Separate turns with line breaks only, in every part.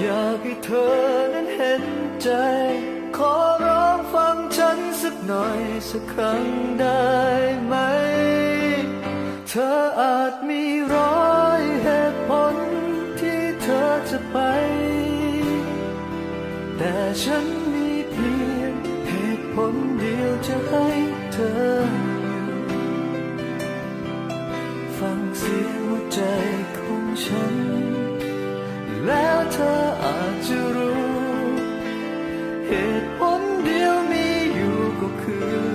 อยากให้เธอนั้นเห็นใจ
ขอร้องฟังฉันสักหน่อยสักครั้งได้ไหม เธออาจมีร้อยเหตุผลที่เธอจะไป แต่ฉัน เหตุผลเดียวมีอยู่ก็คือ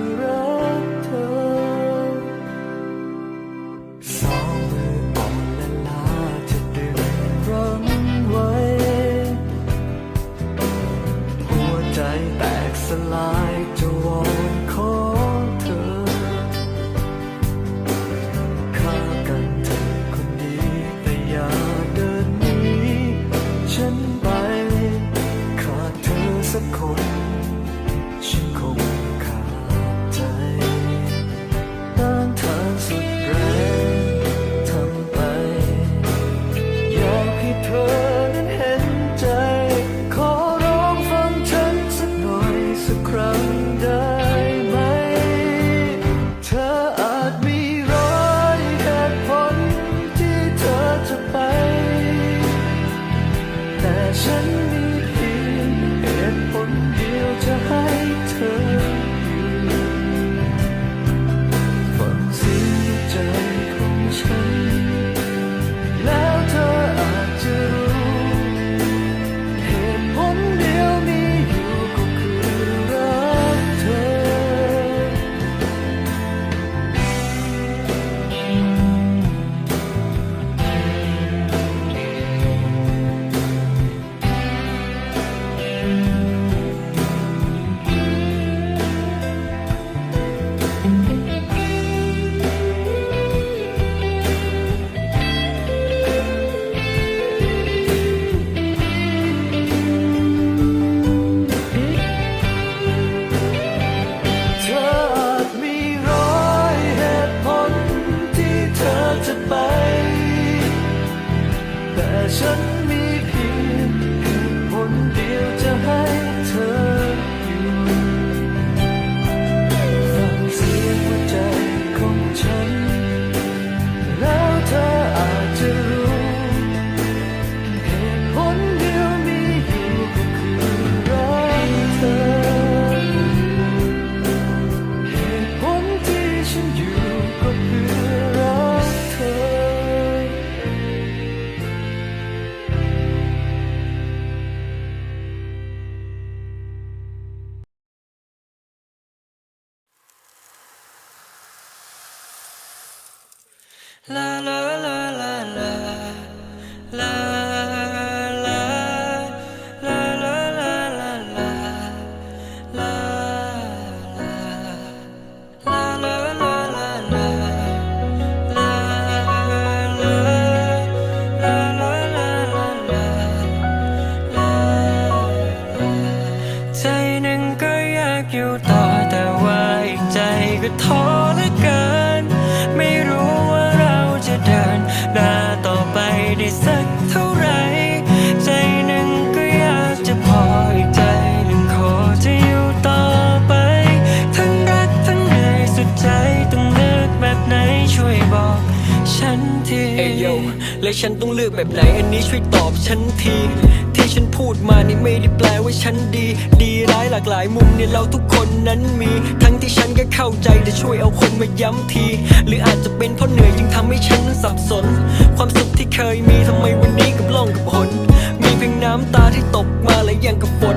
อยากอยู่ต่อแต่ว่าอีกใจก็ท้อเห
ลือเกิน ได้สักเท่าไร ใจหนึ่งก็อยากจะพออีกใจหนึ่งขอจะอยู่ต่อไป ทั้งรักทั้งเหนื่อยสุดใจต้องเลือกแบบไหนช่วยบอก ฉันที
เอยโยและฉันต้องเลือกแบบไหนอันนี้ช่วยตอบฉันที ฉันพูดมานี่ไม่ได้แปลว่าฉันดี ดีร้ายหลากหลายมุมเนี่ยเราทุกคนนั้นมี ทั้งที่ฉันก็เข้าใจแต่ช่วยเอาคนมาย้ำที หรืออาจจะเป็นเพราะเหนื่อยจึงทำให้ฉันนั้นสับสน ความสุขที่เคยมีทำไมวันนี้กับล่องกับหนมีเพียงน้ำตาที่ตกมาและยังกับฝน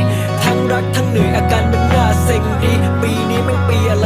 กทั้งเหนื่อยอาการมันน่าเซ็งดี ปีนี้มันปีอะไร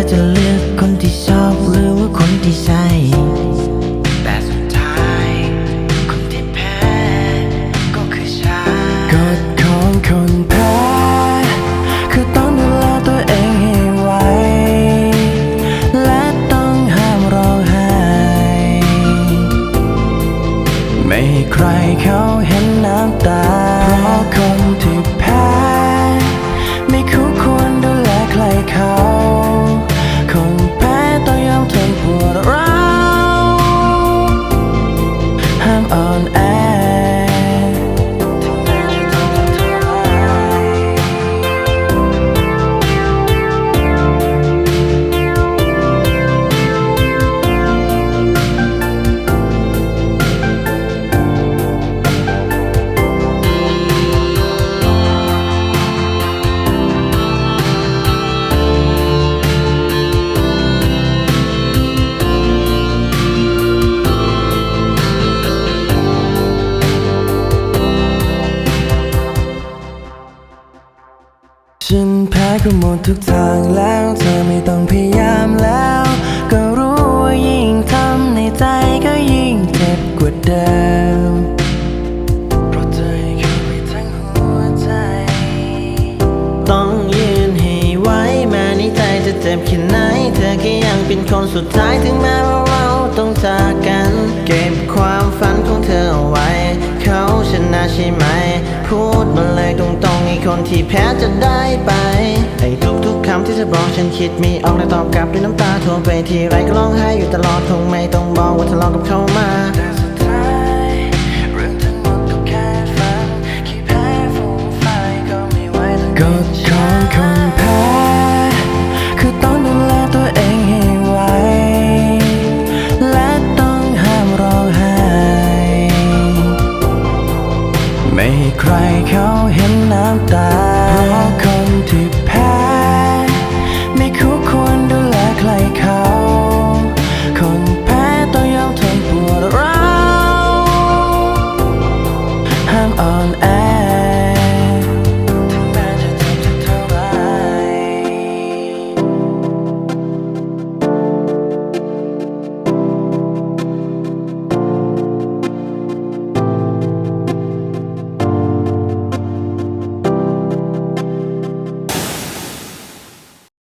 จว่าเธอจะเลือกคนที่ชอบหรือว่าคนที่ใช่ ฉัน
แพ้ก็หมดทุกทางแล้วเธอไม่ต้องพยายามแล้ว ก็รู้ว่ายิ่งทำในใจก็ยิ่งเจ็บกว่าเดิมเพราะเธอยังอยู่ในทั้งหัวใจ
ต้องยืนให้ไหวแม้ในใจจะเจ็บแค่ไหน เธอก็ยังเป็นคนสุดท้ายถึงแม้ว่าเราต้องจากกัน เก็บความฝันของเธอเอาไว้ เขาชนะใช่ไหม พูดมาเลยตรงๆ คนที่แพ้จะได้ไปไอ้ทุกๆคำที่เธอบอกฉันคิดไมีออกและตอบกลับด้วยน้ำตาโทรไปทีไรก็ร้องไห้อยู่ตลอดคงไม่ต้องบอกว่าทะเลาะกับเขามา
แต่สุดท้ายเรื่องทั้งหมดก็แค่ฝันขี้แพ้ฟูมไฟก็ไม่ไหวกฎของคนแพ้